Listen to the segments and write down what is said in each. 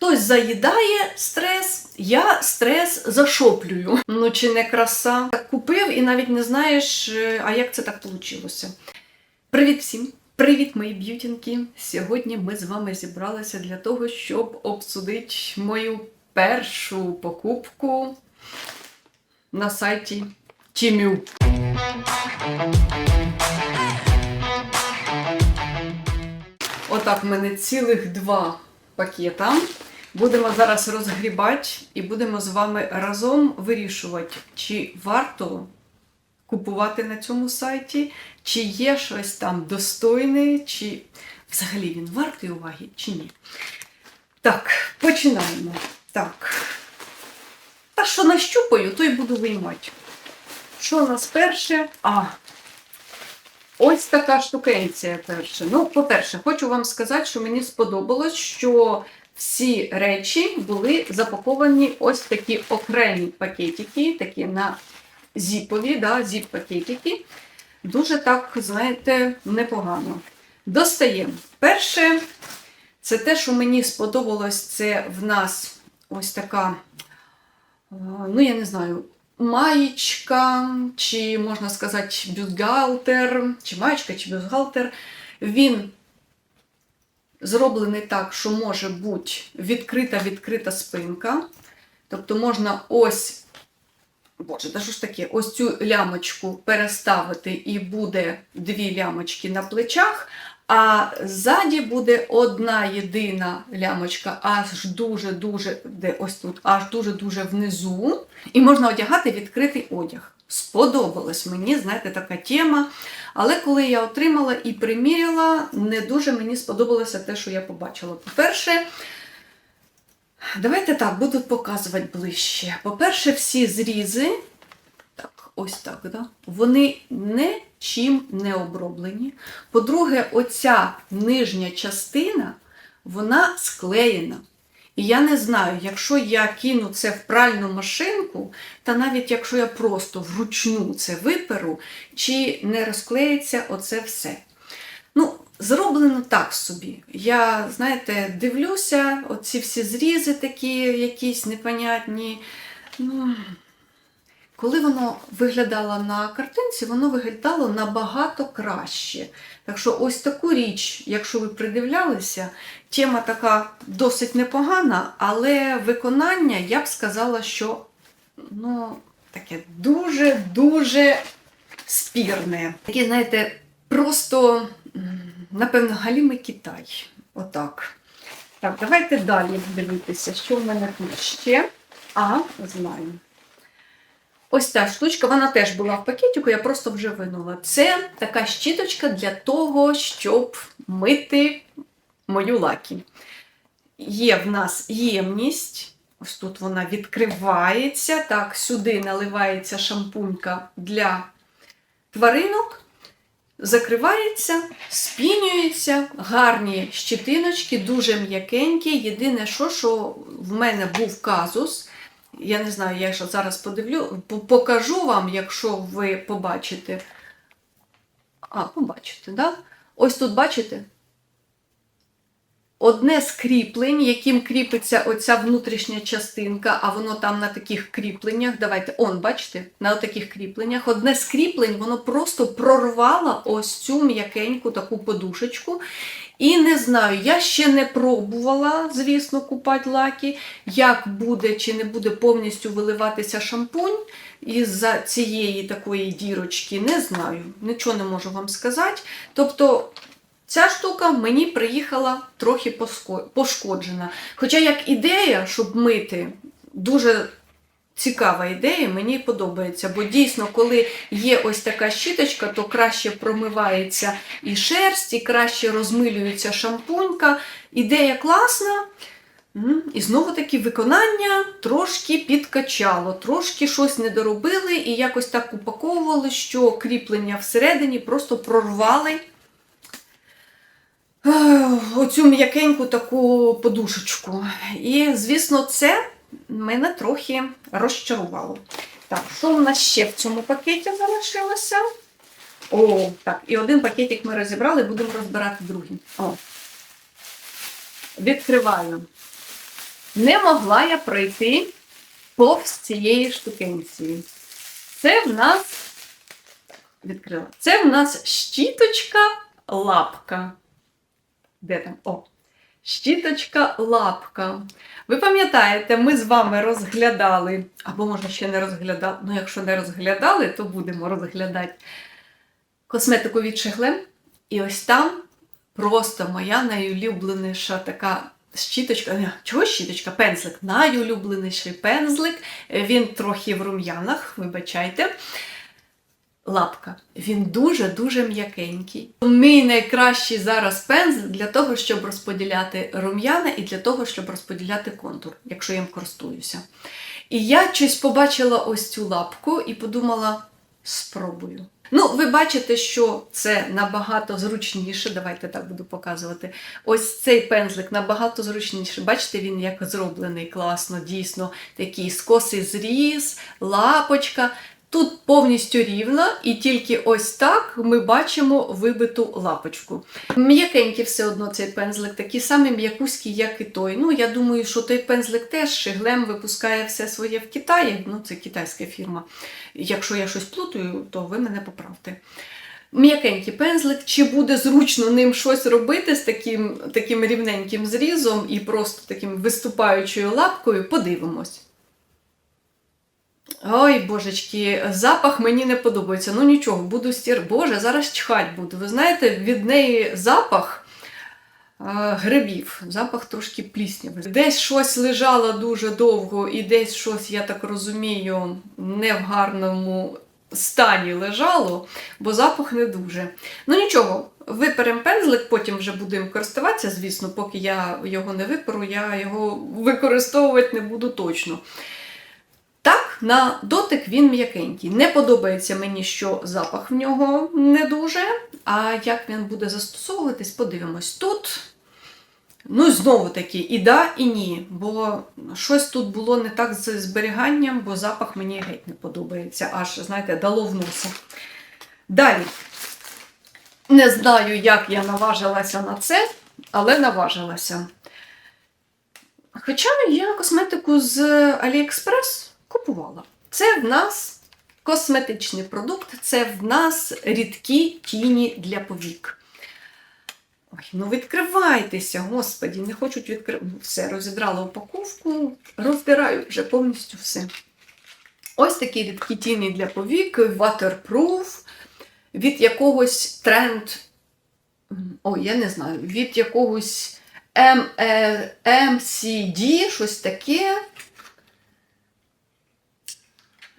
Хтось заїдає стрес, я стрес зашоплюю. Ну чи не краса? Так купив і навіть не знаєш, е, а як це так вийшло. Привіт всім! Привіт, мої б'ютінки! Сьогодні ми з вами зібралися для того, щоб обсудити мою першу покупку на сайті Тімю. Отак, в мене цілих два пакета. Будемо зараз розгрібати і будемо з вами разом вирішувати, чи варто купувати на цьому сайті, чи є щось там достойне, чи взагалі він вартий уваги, чи ні. Так, починаємо. Так. Та що нащупаю, то й буду виймати. Що у нас перше? А, Ось така штукенція перша. Ну, по-перше, хочу вам сказати, що мені сподобалось, що всі речі були запаковані ось в такі окремі пакетики, такі на зіпові, да, зіп-пакетики. Дуже так, знаєте, непогано. Достаємо. Перше, це те, що мені сподобалось, це в нас ось така, е, ну, я не знаю, маєчка, чи можна сказати, бюстгальтер, чи маєчка, чи бюстгальтер. Він зроблений так, що може бути відкрита-відкрита спинка. Тобто можна ось, боже, да що ж таке, ось цю лямочку переставити, і буде дві лямочки на плечах. А ззаді буде одна єдина лямочка, аж дуже-дуже, де ось тут, аж дуже-дуже внизу. І можна одягати відкритий одяг. Сподобалась мені, знаєте, така тема. Але коли я отримала і приміряла, не дуже мені сподобалося те, що я побачила. По-перше, давайте так, буду показувати ближче. По-перше, всі зрізи, так, ось так, да? вони нічим не оброблені. По-друге, оця нижня частина, вона склеєна. І я не знаю, якщо я кину це в пральну машинку, та навіть якщо я просто вручну це виперу, чи не розклеїться оце все. Ну, зроблено так собі. Я, знаєте, дивлюся, оці всі зрізи такі якісь непонятні. Ну, коли воно виглядало на картинці, воно виглядало набагато краще. Так що ось таку річ, якщо ви придивлялися, тема така досить непогана, але виконання, я б сказала, що ну, таке дуже-дуже спірне. Таке, знаєте, просто, напевно, галімий Китай. Отак. Так, давайте далі дивитися, що в мене тут ще. А, знаю. Ось ця штучка, вона теж була в пакетику, я просто вже винула. Це така щіточка для того, щоб мити мою лакі. Є в нас ємність, ось тут вона відкривається. Так, сюди наливається шампунька для тваринок, закривається, спінюється, гарні щитиночки, дуже м'якенькі. Єдине, що, що в мене був казус. Я не знаю, я ще зараз подивлю, покажу вам, якщо ви побачите. А, побачите, да? Ось тут бачите? Одне з кріплень, яким кріпиться оця внутрішня частинка, а воно там на таких кріпленнях. Давайте, он, бачите, на таких кріпленнях. Одне з кріплень, воно просто прорвало ось цю м'якеньку таку подушечку. І не знаю, я ще не пробувала, звісно, купати лаки, як буде чи не буде повністю виливатися шампунь із-за цієї такої дірочки, не знаю, нічого не можу вам сказати. Тобто ця штука мені приїхала трохи пошкоджена. Хоча як ідея, щоб мити, дуже цікава ідея, мені подобається. Бо дійсно, коли є ось така щіточка, то краще промивається і шерсть, і краще розмилюється шампунька. Ідея класна. І знову таки виконання трошки підкачало, трошки щось не доробили і якось так упаковували, що кріплення всередині просто прорвали оцю м'якеньку таку подушечку. І, звісно, це мене трохи розчарувало. Так, що у нас ще в цьому пакеті залишилося? О, так, і один пакетик ми розібрали, будемо розбирати другий. О. Відкриваю. Не могла я пройти повз цієї штукенції. Це в нас відкрила. Це в нас щіточка лапка. Де там? О! Щіточка лапка. Ви пам'ятаєте, ми з вами розглядали, або може ще не розглядали, ну якщо не розглядали, то будемо розглядати косметику від Шеглем. І ось там просто моя найулюбленіша така щіточка. Чого щіточка? Пензлик. Найулюбленіший пензлик. Він трохи в рум'янах, вибачайте. Лапка. Він дуже-дуже м'якенький. Мій найкращий зараз пензлик для того, щоб розподіляти рум'яна і для того, щоб розподіляти контур, якщо я їм користуюся. І я щось побачила ось цю лапку і подумала: спробую. Ну, ви бачите, що це набагато зручніше. Давайте так буду показувати. Ось цей пензлик набагато зручніше. Бачите, він як зроблений класно, дійсно такий скосий зріз, лапочка. Тут повністю рівно, і тільки ось так ми бачимо вибиту лапочку. М'якенький все одно цей пензлик, такий самий м'якуський, як і той. Ну, я думаю, що той пензлик теж Шиглем випускає все своє в Китаї. Ну, це китайська фірма. Якщо я щось плутаю, то ви мене поправте. М'якенький пензлик, чи буде зручно ним щось робити з таким, таким рівненьким зрізом і просто таким виступаючою лапкою, подивимось. Ой, божечки, запах мені не подобається. Ну нічого, буду стір. Боже, зараз чхать буду. Ви знаєте, від неї запах е, грибів, запах трошки пліснявий. Десь щось лежало дуже довго, і десь щось, я так розумію, не в гарному стані лежало, бо запах не дуже. Ну нічого, виперемо пензлик, потім вже будемо користуватися, звісно, поки я його не виперу, я його використовувати не буду точно. На дотик він м'якенький. Не подобається мені, що запах в нього не дуже. А як він буде застосовуватись, подивимось. Тут, ну, знову таки, і да, і ні. Бо щось тут було не так з зберіганням, бо запах мені геть не подобається. Аж, знаєте, дало в носа. Далі. Не знаю, як я наважилася на це, але наважилася. Хоча я косметику з AliExpress купувала. Це в нас косметичний продукт, це в нас рідкі тіні для повік. Ой, ну відкривайтеся, господі, не хочуть відкривати. Все, розідрала упаковку, роздираю вже повністю все. Ось такі рідкі тіні для повік, waterproof, від якогось тренд. Ой, я не знаю, від якогось M- е, MCD, щось таке.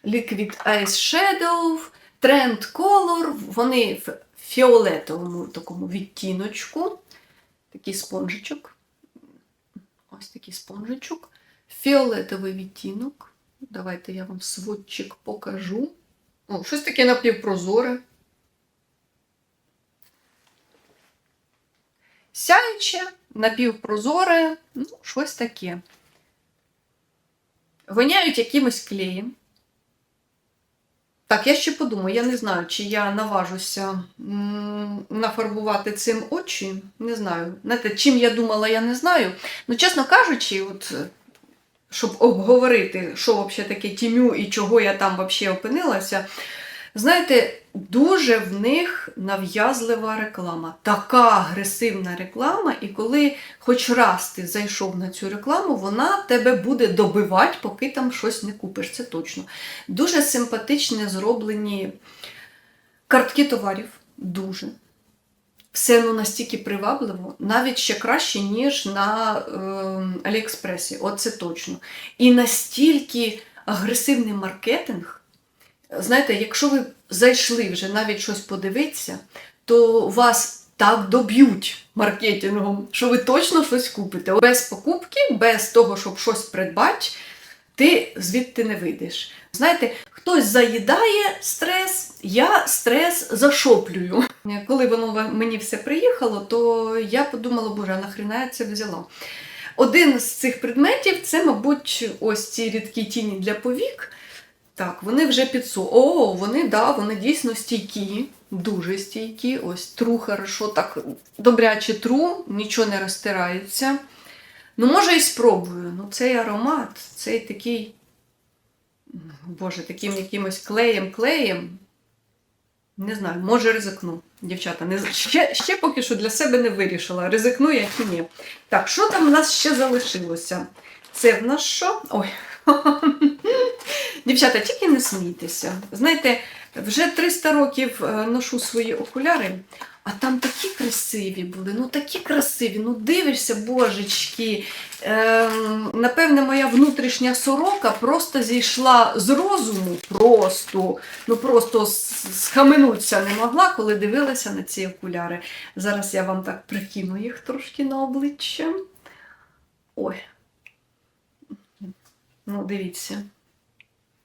Liquid Ice Shadow, Trend Color, вони в фіолетовому такому відтіночку. Такий спонжичок. Ось такий спонжичок. Фіолетовий відтінок. Давайте я вам сводчик покажу. О, щось таке напівпрозоре. Сяюче, напівпрозоре, ну, щось таке. Воняють якимось клеєм. Так, я ще подумаю, я не знаю, чи я наважуся нафарбувати цим очі. Не знаю. Знаєте, чим я думала, я не знаю. Ну, чесно кажучи, от, щоб обговорити, що взагалі таке тім'ю і чого я там взагалі опинилася, знаєте, дуже в них нав'язлива реклама. Така агресивна реклама, і коли хоч раз ти зайшов на цю рекламу, вона тебе буде добивати, поки там щось не купиш. Це точно. Дуже симпатичні зроблені картки товарів. Дуже. Все ну, настільки привабливо, навіть ще краще, ніж на е, Аліекспресі. Оце точно. І настільки агресивний маркетинг. Знаєте, якщо ви зайшли вже навіть щось подивитися, то вас так доб'ють маркетингом, що ви точно щось купите. Без покупки, без того, щоб щось придбати, ти звідти не вийдеш. Знаєте, хтось заїдає стрес, я стрес зашоплюю. Коли воно мені все приїхало, то я подумала, боже, а нахрена я це взяла? Один з цих предметів це, мабуть, ось ці рідкі тіні для повік. Так, вони вже підсу. О, вони, да, вони дійсно стійкі, дуже стійкі. Ось тру хорошо, так добряче тру, нічого не розтирається. Ну, може, і спробую. Ну, цей аромат, цей такий, боже, таким якимось клеєм-клеєм. Не знаю, може ризикну. Дівчата, не... ще, ще поки що для себе не вирішила, ризикну я чи ні. Так, що там в нас ще залишилося? Це в нас що? Ой. Дівчата, тільки не смійтеся. Знаєте, вже 300 років е, ношу свої окуляри, а там такі красиві були, ну такі красиві, ну дивишся, божечки. Ем, напевне, моя внутрішня сорока просто зійшла з розуму, просто, ну просто с- схаменуться не могла, коли дивилася на ці окуляри. Зараз я вам так прикину їх трошки на обличчя. Ой. Ну, дивіться.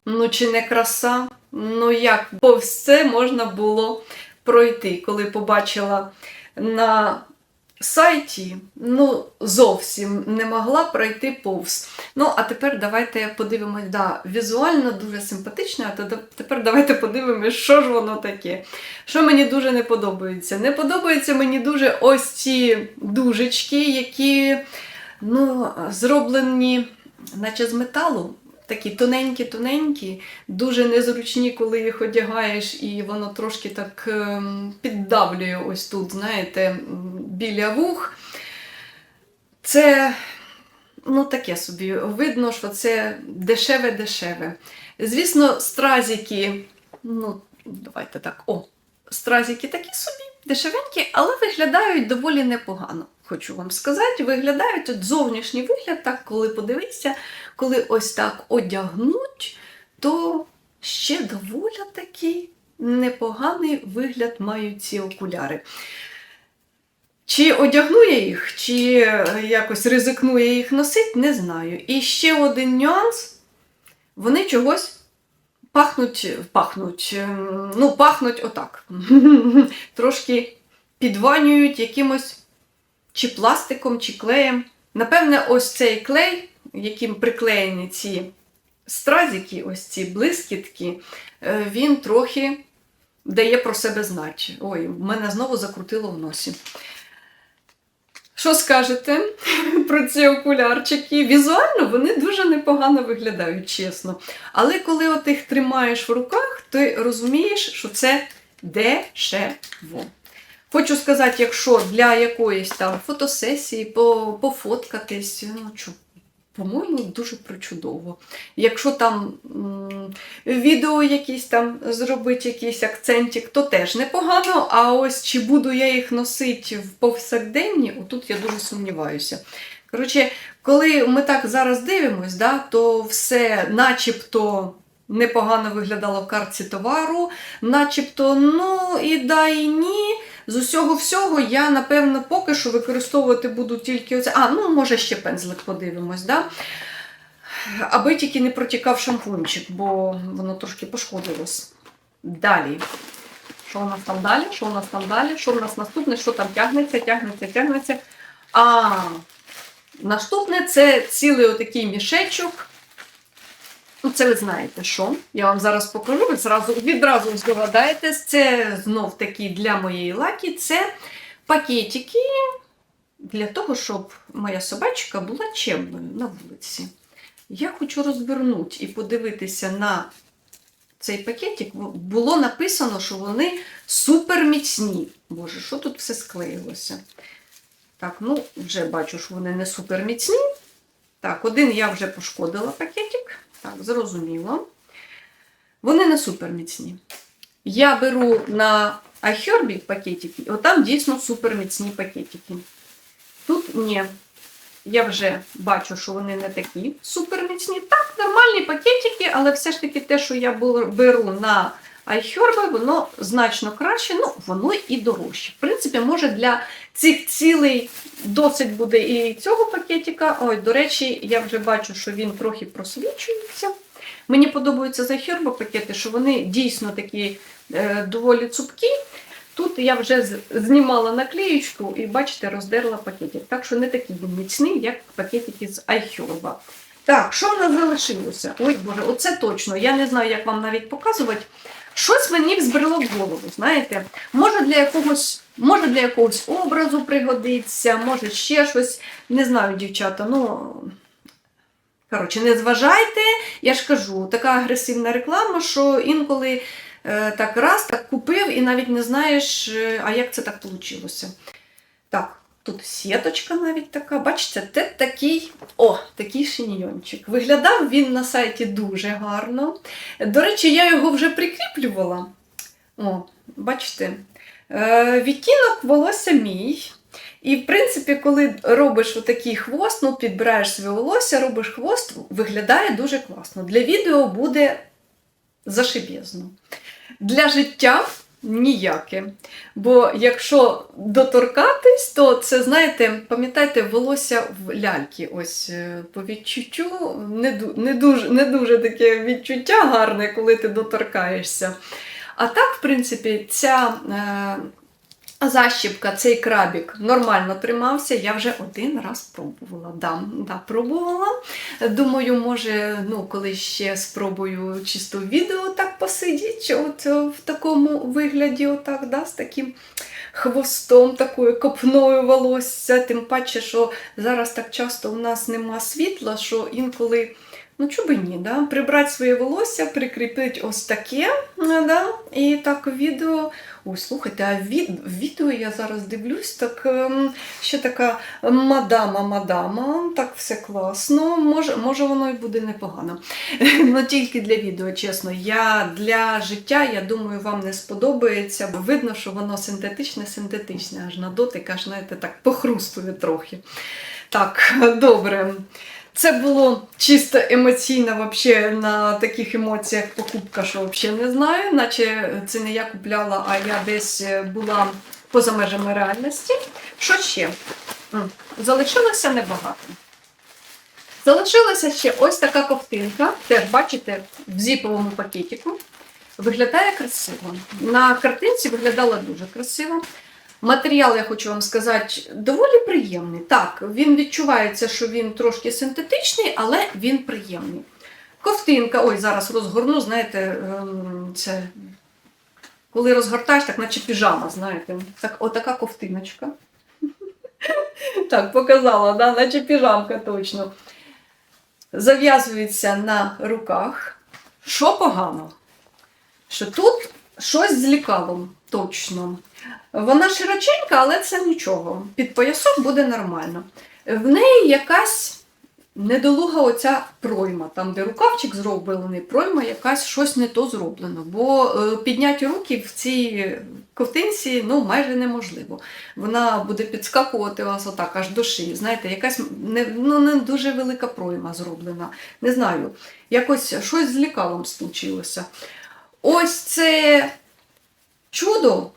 Ну, чи не краса? Ну як повз це можна було пройти, коли побачила на сайті, ну, зовсім не могла пройти повз. Ну, а тепер давайте подивимось, да, візуально дуже симпатично, а тепер давайте подивимось, що ж воно таке. Що мені дуже не подобається. Не подобаються мені дуже ось ці дужечки, які ну, зроблені, наче з металу. Такі тоненькі-тоненькі, дуже незручні, коли їх одягаєш, і воно трошки так ем, піддавлює ось тут, знаєте, біля вух. Це, ну, таке собі. Видно, що це дешеве-дешеве. Звісно, стразики, ну, давайте так, о, стразики такі собі, дешевенькі, але виглядають доволі непогано. Хочу вам сказати, виглядають от зовнішній вигляд, так, коли подивитися, коли ось так одягнуть, то ще доволі такий непоганий вигляд мають ці окуляри. Чи одягну я їх, чи якось ризикну я їх носити, не знаю. І ще один нюанс: вони чогось пахнуть, пахнуть, ем, ну, пахнуть отак. Трошки підванюють якимось чи пластиком, чи клеєм. Напевне, ось цей клей, яким приклеєні ці стразики, ось ці блискітки, е, він трохи дає про себе знати. Ой, мене знову закрутило в носі. Що скажете про ці окулярчики? Візуально вони дуже непогано виглядають, чесно. Але коли от їх тримаєш в руках, ти розумієш, що це дешево. Хочу сказати, якщо для якоїсь там фотосесії пофоткатись, ну що, по-моєму, дуже причудово. Якщо там відео якісь там зробити, якийсь акцентик, то теж непогано. А ось чи буду я їх носити в повсякденні, отут я дуже сумніваюся. Коротше, коли ми так зараз дивимось, да, то все начебто непогано виглядало в картці товару, начебто, ну і да, і ні. З усього всього я, напевно, поки що використовувати буду тільки оце. А, ну, може, ще пензлик подивимось, да? аби тільки не протікав шампунчик, бо воно трошки пошкодилось. Далі. Що у нас там далі? Що у нас там далі? Що у нас наступне? Що там тягнеться, тягнеться, тягнеться. А, наступне це цілий отакий мішечок. Ну, це ви знаєте що. Я вам зараз покажу, ви зразу, відразу здогадаєтесь. Це знов таки для моєї лакі. Це пакетики для того, щоб моя собачка була чемною на вулиці. Я хочу розвернути і подивитися на цей пакетик. Було написано, що вони суперміцні. Боже, що тут все склеїлося? Так, ну, вже бачу, що вони не суперміцні. Так, один я вже пошкодила пакетик. Так, зрозуміло. Вони не суперміцні. Я беру на iHerb пакетики, і отам дійсно суперміцні пакетики. Тут ні. Я вже бачу, що вони не такі суперміцні. Так, нормальні пакетики, але все ж таки те, що я беру на iHerb, воно значно краще, ну, воно і дорожче. В принципі, може для цих цілей досить буде і цього пакетика. Ой, до речі, я вже бачу, що він трохи просвічується. Мені подобаються за пакети, що вони дійсно такі е, доволі цупкі. Тут я вже знімала наклеєчку і, бачите, роздерла пакетик. Так що не такий він міцний, як пакетики з iHerb. Так, що в нас залишилося? Ой, Боже, оце точно. Я не знаю, як вам навіть показувати. Щось мені взбрело в голову, знаєте. Може для якогось, може для якогось образу пригодиться, може ще щось. Не знаю, дівчата, ну. Коротше, не зважайте, я ж кажу, така агресивна реклама, що інколи е, так раз так купив і навіть не знаєш, е, а як це так вийшло. Так, тут сіточка навіть така. Бачите, це такий, о, такий шиньйончик. Виглядав він на сайті дуже гарно. До речі, я його вже прикріплювала. О, бачите, відтінок волосся мій. І, в принципі, коли робиш отакий хвост, ну, підбираєш своє волосся, робиш хвост, виглядає дуже класно. Для відео буде зашибєзно. Для життя ніяке. Бо якщо доторкатись, то це, знаєте, пам'ятаєте, волосся в ляльки. Ось е, по відчуттю не, дуже, не дуже таке відчуття гарне, коли ти доторкаєшся. А так, в принципі, ця. Е, Защіпка, цей крабік нормально тримався, я вже один раз пробувала. Да, да, пробувала. Думаю, може, ну, коли ще спробую чисто відео так посидіти, от е, в такому вигляді, отак, да, з таким хвостом, такою копною волосся. Тим паче, що зараз так часто у нас нема світла, що інколи. Ну, чому ні, да? прибрати своє волосся, прикріпити ось таке, да? і так відео. Ой, слухайте, а від, відео я зараз дивлюсь, так ем, ще така мадама-мадама, так все класно. Може, може воно і буде непогано. Ну тільки для відео, чесно. Я для життя, я думаю, вам не сподобається, бо видно, що воно синтетичне, синтетичне, аж на дотик, аж знаєте, так похрустує трохи. Так, добре. Це було чисто емоційно, вообще на таких емоціях покупка, що взагалі не знаю, наче це не я купляла, а я десь е, була поза межами реальності. Що ще? Залишилося небагато. Залишилася ще ось така ковтинка. Теж, бачите, в зіповому пакетику. Виглядає красиво. На картинці виглядала дуже красиво. Матеріал, я хочу вам сказати, доволі приємний. Так, він відчувається, що він трошки синтетичний, але він приємний. Ковтинка, ой, зараз розгорну, знаєте, ем, це коли розгортаєш, так наче піжама, знаєте. Так, отака ковтиночка. Так, показала, да? наче піжамка точно. Зав'язується на руках. Що погано? Що тут щось з лікалом, точно. Вона широченька, але це нічого. Під поясок буде нормально. В неї якась недолуга оця пройма, там, де рукавчик зроблений, пройма якась щось не то зроблено. Бо е, підняти руки в цій ковтинці ну, майже неможливо. Вона буде підскакувати вас отак аж до шиї. Знаєте, якась не, ну, не дуже велика пройма зроблена. Не знаю, якось щось з лікалом случилося. Ось це чудо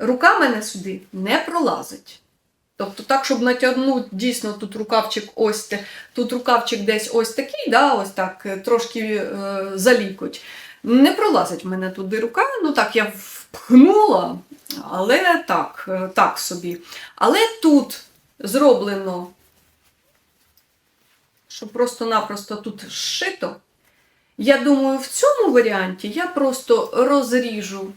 рука мене сюди не пролазить. Тобто так, щоб натягнути дійсно тут рукавчик ось тут рукавчик десь ось такий, да, ось так, е, трошки е, залікоть. Не пролазить мене туди рука. Ну так, я впхнула, але так, е, так собі. Але тут зроблено, що просто-напросто тут зшито. Я думаю, в цьому варіанті я просто розріжу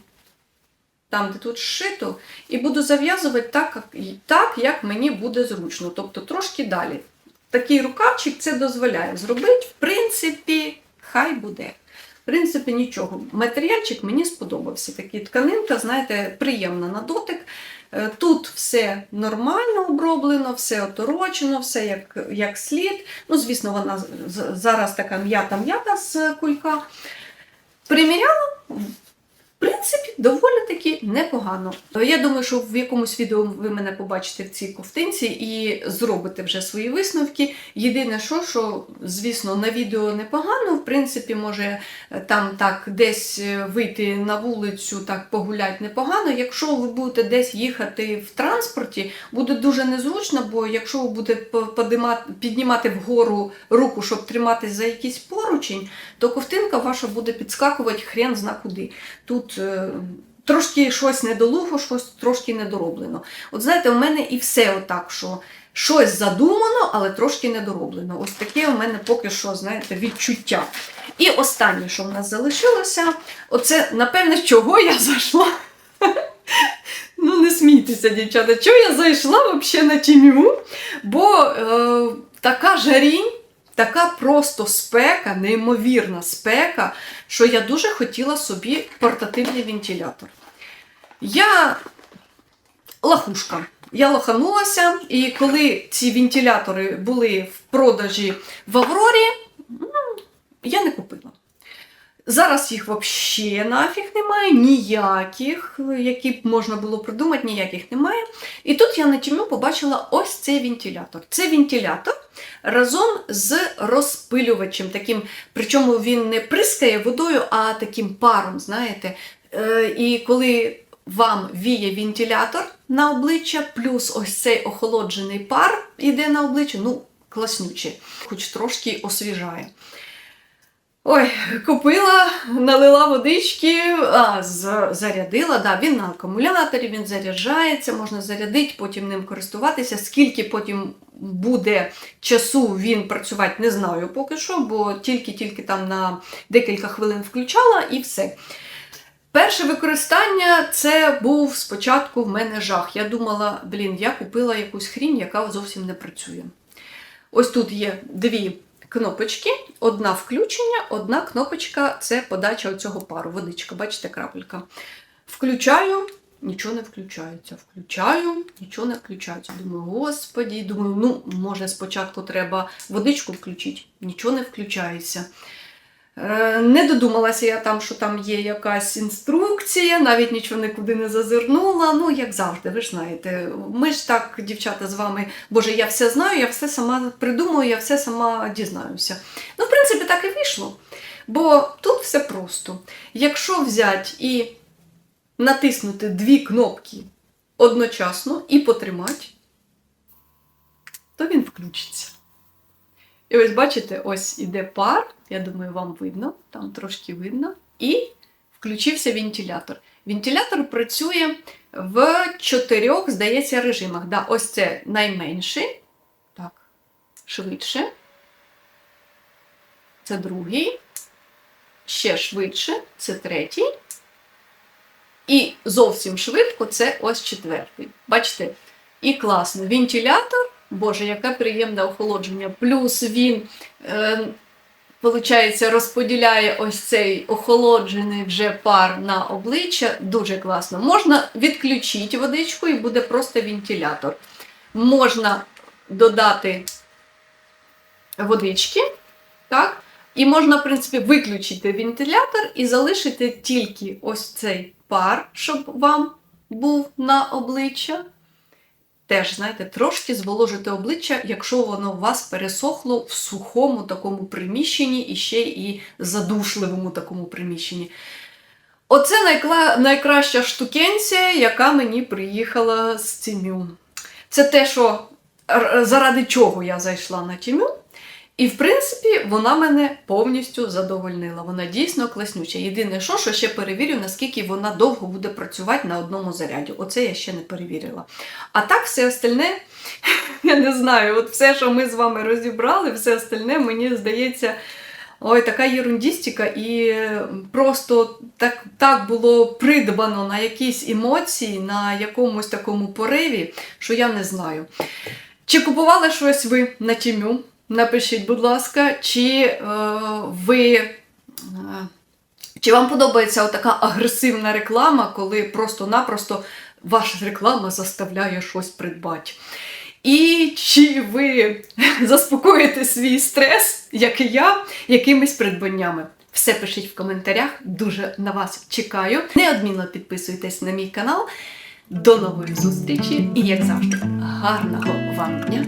там, де тут зшито, і буду зав'язувати так, так, як мені буде зручно. Тобто трошки далі. Такий рукавчик це дозволяє зробити. В принципі, хай буде. В принципі, нічого. Матеріальчик мені сподобався. Такий тканинка, знаєте, приємна на дотик. Е, Тут все нормально оброблено, все оторочено, все як, як слід. Ну, звісно, вона зараз така м'ята-м'ята з кулька. Приміряла, в принципі, доволі таки непогано. Я думаю, що в якомусь відео ви мене побачите в цій ковтинці і зробите вже свої висновки. Єдине, що, що звісно, на відео непогано. В принципі, може там так десь е, вийти на вулицю, так погуляти непогано. Якщо ви будете десь їхати в транспорті, буде дуже незручно, бо якщо ви будете піднімати вгору руку, щоб триматись за якийсь поручень, то ковтинка ваша буде підскакувати хрен зна куди. Тут е, трошки щось недолуго, щось трошки недороблено. От знаєте, у мене і все отак, що щось задумано, але трошки недороблено. Ось таке у мене поки що, знаєте, відчуття. І останнє, що в нас залишилося, оце, напевне, чого я зайшла. Ну, не смійтеся, дівчата, чого я зайшла взагалі на тім'ю? Бо е, така жарінь, така просто спека, неймовірна спека, що я дуже хотіла собі портативний вентилятор. Я лахушка. Я лоханулася, і коли ці вентилятори були в продажі в Аврорі, ну, я не купила. Зараз їх взагалі нафіг немає, ніяких, які б можна було придумати, ніяких немає. І тут я на тім'ю побачила ось цей вентилятор. Це вентилятор разом з розпилювачем. таким, Причому він не прискає водою, а таким паром, знаєте. Е, І коли вам віє вентилятор на обличчя, плюс ось цей охолоджений пар іде на обличчя, ну, класнюче, хоч трошки освіжає. Ой, купила, налила водички, а, зарядила. Да, він на акумуляторі, він заряджається, можна зарядити, потім ним користуватися. Скільки потім буде часу він працювати, не знаю поки що, бо тільки-тільки там на декілька хвилин включала і все. Перше використання це був спочатку в мене жах. Я думала, блін, я купила якусь хрінь, яка зовсім не працює. Ось тут є дві кнопочки, одна включення, одна кнопочка це подача оцього пару. Водичка, бачите, крапелька. Включаю, нічого не включається. Включаю, нічого не включається. Думаю, господі, думаю, ну, може, спочатку треба водичку включити, нічого не включається. Е, Не додумалася я там, що там є якась інструкція, навіть нічого нікуди не зазирнула. Ну, як завжди, ви ж знаєте. Ми ж так, дівчата, з вами, боже, я все знаю, я все сама придумаю, я все сама дізнаюся. Ну, в принципі, так і вийшло. Бо тут все просто. Якщо взяти і натиснути дві кнопки одночасно і потримати, то він включиться. І ось бачите, ось іде пар, я думаю, вам видно, там трошки видно, і включився вентилятор. Вентилятор працює в чотирьох, здається, режимах. Да, ось це найменший, так, швидше. Це другий, ще швидше, це третій. І зовсім швидко це ось четвертий. Бачите? І класно. Вентилятор Боже, яке приємне охолодження. Плюс він, е, розподіляє ось цей охолоджений вже пар на обличчя. Дуже класно. Можна відключити водичку і буде просто вентилятор. Можна додати водички, так? І можна, в принципі, виключити вентилятор і залишити тільки ось цей пар, щоб вам був на обличчя. Теж, знаєте, трошки зволожити обличчя, якщо воно у вас пересохло в сухому такому приміщенні і ще і задушливому такому приміщенні. Оце найкла... найкраща штукенція, яка мені приїхала з Тімю. Це те, що заради чого я зайшла на Тімю. І, в принципі, вона мене повністю задовольнила. Вона дійсно класнюча. Єдине, що, що ще перевірю, наскільки вона довго буде працювати на одному заряді. Оце я ще не перевірила. А так, все остальне, я не знаю, от все, що ми з вами розібрали, все остальне, мені здається. Ой, така єрундістика, і просто так, так було придбано на якісь емоції, на якомусь такому пориві, що я не знаю. Чи купували щось ви на тімю? Напишіть, будь ласка, чи е, ви. Е, чи вам подобається така агресивна реклама, коли просто-напросто ваша реклама заставляє щось придбати? І чи ви заспокоїте свій стрес, як і я, якимись придбаннями? Все пишіть в коментарях, дуже на вас чекаю. Неодмінно підписуйтесь на мій канал. До нової зустрічі і, як завжди, гарного вам дня